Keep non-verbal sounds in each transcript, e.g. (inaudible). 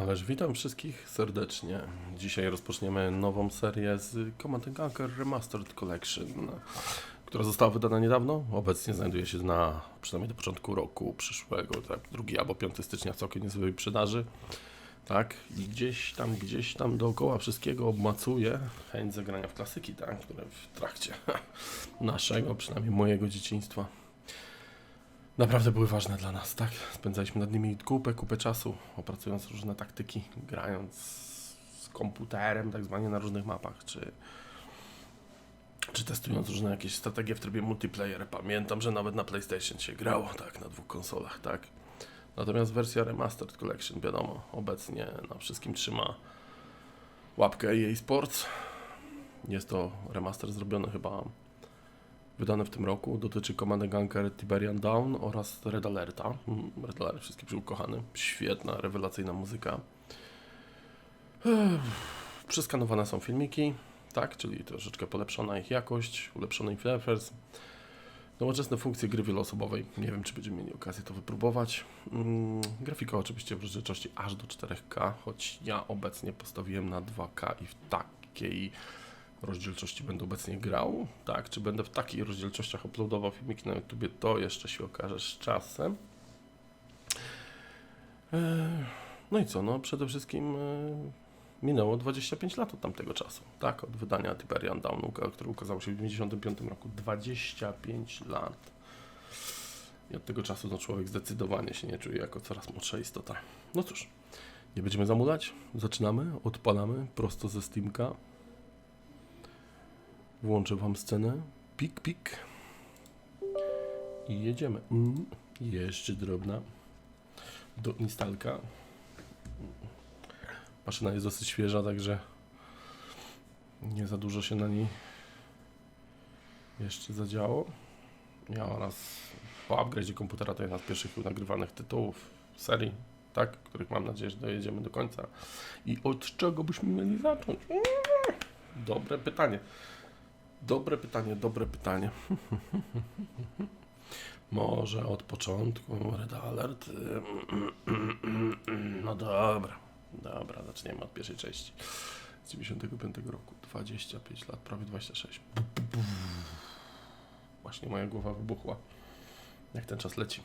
Ależ witam wszystkich serdecznie. Dzisiaj rozpoczniemy nową serię z Command and Conquer Remastered Collection, która została wydana niedawno. Obecnie znajduje się na przynajmniej do początku roku przyszłego, tak, 2 albo 5 stycznia całkiem niezłej sprzedaży. Tak, i gdzieś tam, gdzieś tam dookoła wszystkiego obmacuję chęć zagrania w klasyki, tak, które w trakcie (laughs) naszego, przynajmniej mojego dzieciństwa naprawdę były ważne dla nas, tak? Spędzaliśmy nad nimi kupę, kupę czasu, opracując różne taktyki, grając z komputerem, tak zwanie na różnych mapach, czy, czy testując różne jakieś strategie w trybie multiplayer. Pamiętam, że nawet na PlayStation się grało, tak, na dwóch konsolach, tak. Natomiast wersja Remastered Collection, wiadomo, obecnie na wszystkim trzyma łapkę EA Sports. Jest to remaster zrobiony chyba wydane w tym roku. Dotyczy Command Ganker Tiberian Down oraz Red Alerta. Mm, Red Alert, wszystkie przyukochany. Świetna, rewelacyjna muzyka. Przeskanowane są filmiki, tak, czyli troszeczkę polepszona ich jakość, ulepszony interfejs. Nowoczesne funkcje gry wieloosobowej. Nie wiem, czy będziemy mieli okazję to wypróbować. Mm, grafika oczywiście w rozdzielczości aż do 4K, choć ja obecnie postawiłem na 2K i w takiej rozdzielczości będę obecnie grał, tak, czy będę w takich rozdzielczościach uploadował filmiki na YouTubie, to jeszcze się okaże z czasem. Eee, No i co, no przede wszystkim e, minęło 25 lat od tamtego czasu, tak, od wydania Tiberian Down, uka- który ukazał się w 1995 roku, 25 lat. I od tego czasu no, człowiek zdecydowanie się nie czuje jako coraz młodsza istota. No cóż, nie będziemy zamulać, zaczynamy, odpalamy prosto ze Steamka. Włączę Wam scenę. Pik, pik. I jedziemy. Mm, jeszcze drobna. Do instalka. Maszyna jest dosyć świeża, także nie za dużo się na niej jeszcze zadziało. Ja oraz po upgrade'zie komputera to jedna z pierwszych nagrywanych tytułów serii, tak, których mam nadzieję, że dojedziemy do końca. I od czego byśmy mieli zacząć? Dobre pytanie. Dobre pytanie, dobre pytanie. (laughs) Może od początku, Red Alert. (clears throat) No dobra, dobra, zaczniemy od pierwszej części. Z 95 roku, 25 lat, prawie 26. Właśnie moja głowa wybuchła. Jak ten czas leci.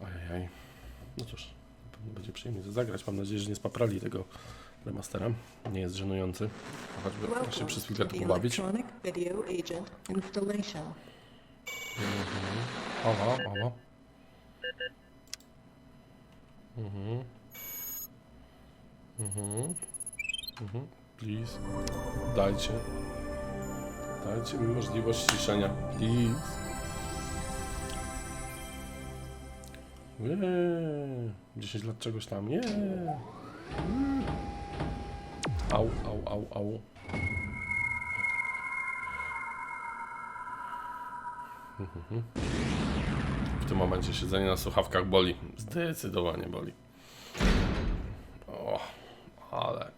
Ojej. No cóż, na pewno będzie przyjemnie zagrać. Mam nadzieję, że nie spaprali tego remastera. Nie jest żenujący. Choćby da się Welcome przez to the tu pobawić. Electronic Video Agent installation. Oho, oho. Mhm. Mhm. Mhm. Please. Dajcie. Dajcie mi możliwość ciszenia. Please. Nie. 10 lat czegoś tam. Nie. Au, au, au, au. W tym momencie siedzenie na słuchawkach boli. Zdecydowanie boli. O, ale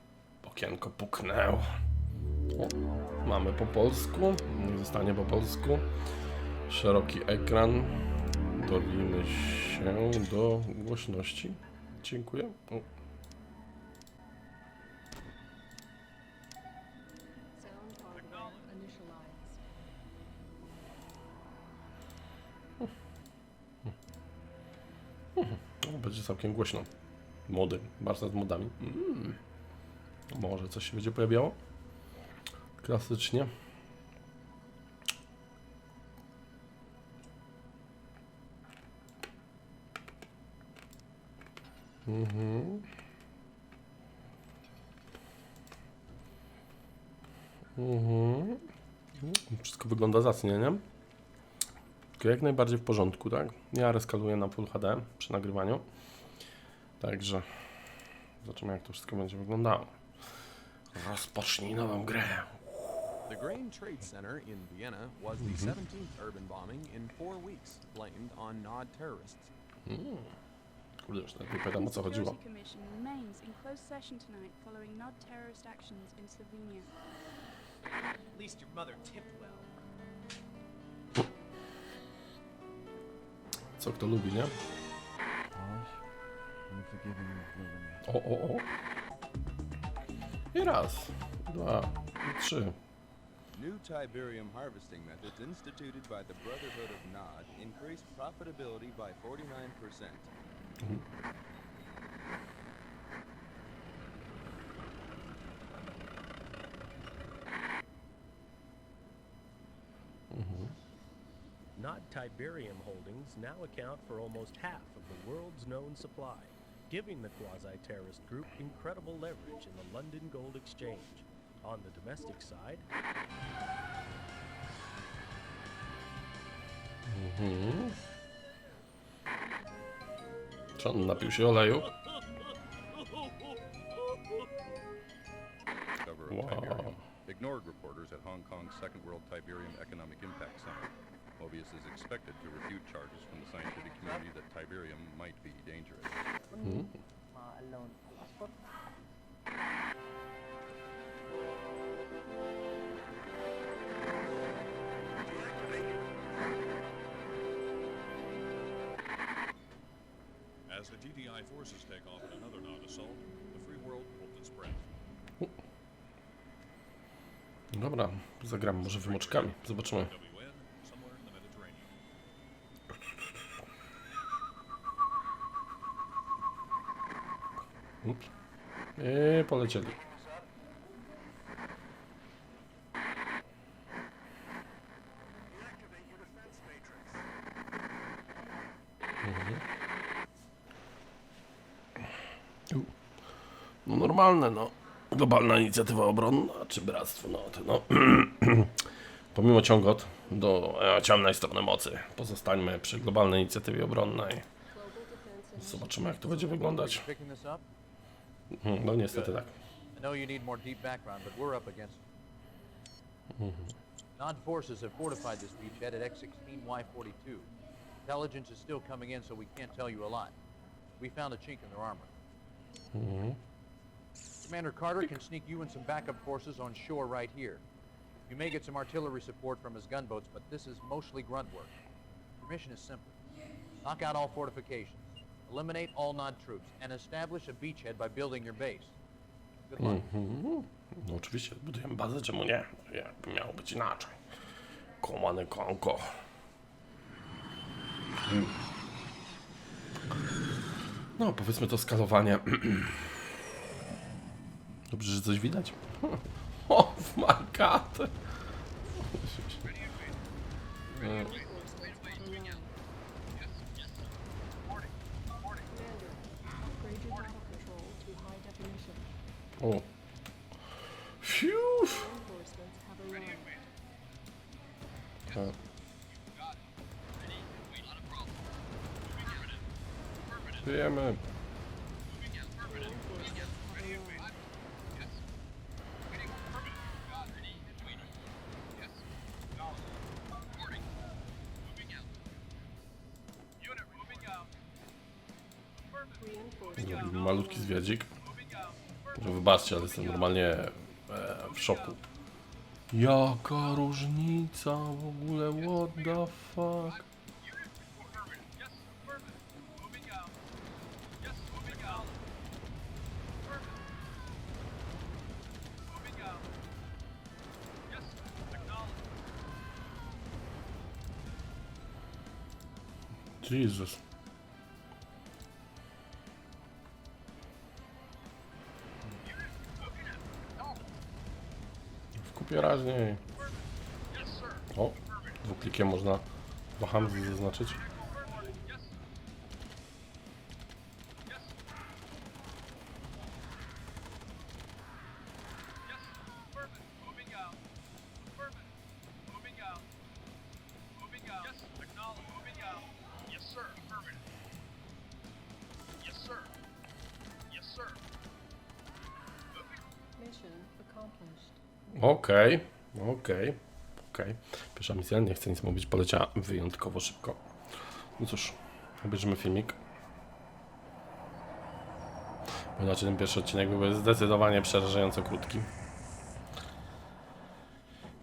okienko puknęło. O, mamy po polsku. Zostanie po polsku. Szeroki ekran. Dorwijmy się do głośności. Dziękuję. O, będzie całkiem głośno. Mody. Bardzo z modami. Mm. Może coś się będzie pojawiało? Klasycznie. Mhm. Mhm. Wszystko wygląda zacnie, nie? Tylko jak najbardziej w porządku, tak? Ja reskaluję na Full HD przy nagrywaniu. Także zobaczymy jak to wszystko będzie wyglądało. Rozpocznij nową grę. The Grain Trade Center in Vienna was the 17th urban bombing in four weeks, blamed on Nod terrorists. Kurde, już lepiej pytam o co chodziło. Security Commission remains in closed session tonight following NOD terrorist actions in Slovenia. At least your mother tipped well. Co kto lubi, nie? O, o, o. I raz, dwa, i trzy. New Tiberium harvesting methods instituted by the Brotherhood of Nod increased profitability by 49%. Not Tiberium holdings now account for almost half of the world's known supply, giving the quasi-terrorist group incredible leverage in the London Gold Exchange. On the domestic side, Czy on napił się oleju? Tiberium might be dangerous. As the GDI forces take off in another non-assault, the free world will spread. Dobra, zagram może wymoczkami. Zobaczymy. WN, somewhere in the Mediterranean. Ups. I polecieli. Mhm. No normalne, no. Globalna inicjatywa obronna, czy bractwo, no to no. (clears throat) Pomimo ciągot do e, ciemnej strony mocy, pozostańmy przy globalnej inicjatywie obronnej. Zobaczymy, jak to będzie wyglądać. Picking this up? Mhm, No niestety tak. I know you need more deep background, but we're up against it. Nod forces have fortified this beachhead at X-16Y42. Intelligence is still coming in, so we can't tell you a lot. We found a chink in their armor. Commander Carter can sneak you and some backup forces on shore right here. You may get some artillery support from his gunboats, but this is mostly grunt work. Your mission is simple. Knock out all fortifications, eliminate all Nod troops, and establish a beachhead by building your base. Good luck. Mhm. No oczywiście, budujemy bazę, czemu nie? Jakby miało być inaczej. Komane konko. Mm. No, powiedzmy to skalowanie. (clears throat) Dobrze, że coś widać. (laughs) O, w my god. E, O. Fiu. Reinforcements have arrived. E. Wiemy. Malutki zwiedzik. Wybaczcie, ale jestem normalnie e, w szoku. Jaka różnica w ogóle, what the fuck? Jesus. W kupie raźniej. O, dwuklikiem można Bahamsy zaznaczyć. accomplished. Okej, okej, okej. Pierwsza misja, nie chcę nic mówić, poleciała wyjątkowo szybko. No cóż, obejrzymy filmik. Bo inaczej ten pierwszy odcinek byłby zdecydowanie przerażająco krótki.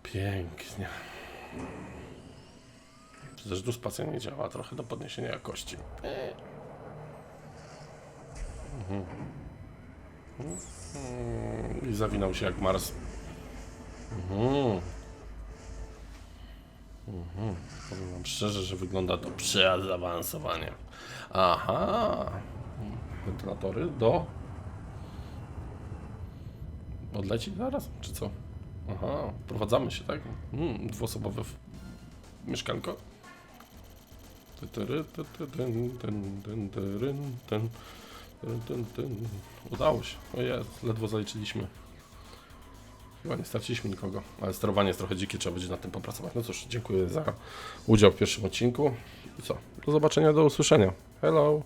Pięknie. Przecież tu spacja nie działa, trochę do podniesienia jakości. Eee. Mhm. I zawinął się jak Mars. Mhm. Powiem wam szczerze, że wygląda to przy zaawansowanie. Aha. Wentylatory do... Odleci zaraz, czy co? Aha, wprowadzamy się, tak? Mm, dwuosobowe w... mieszkanko. Udało się. O jest, ledwo zaliczyliśmy. Chyba nie straciliśmy nikogo, ale sterowanie jest trochę dzikie, trzeba będzie nad tym popracować. No cóż, dziękuję za udział w pierwszym odcinku. I co? Do zobaczenia, do usłyszenia. Hello!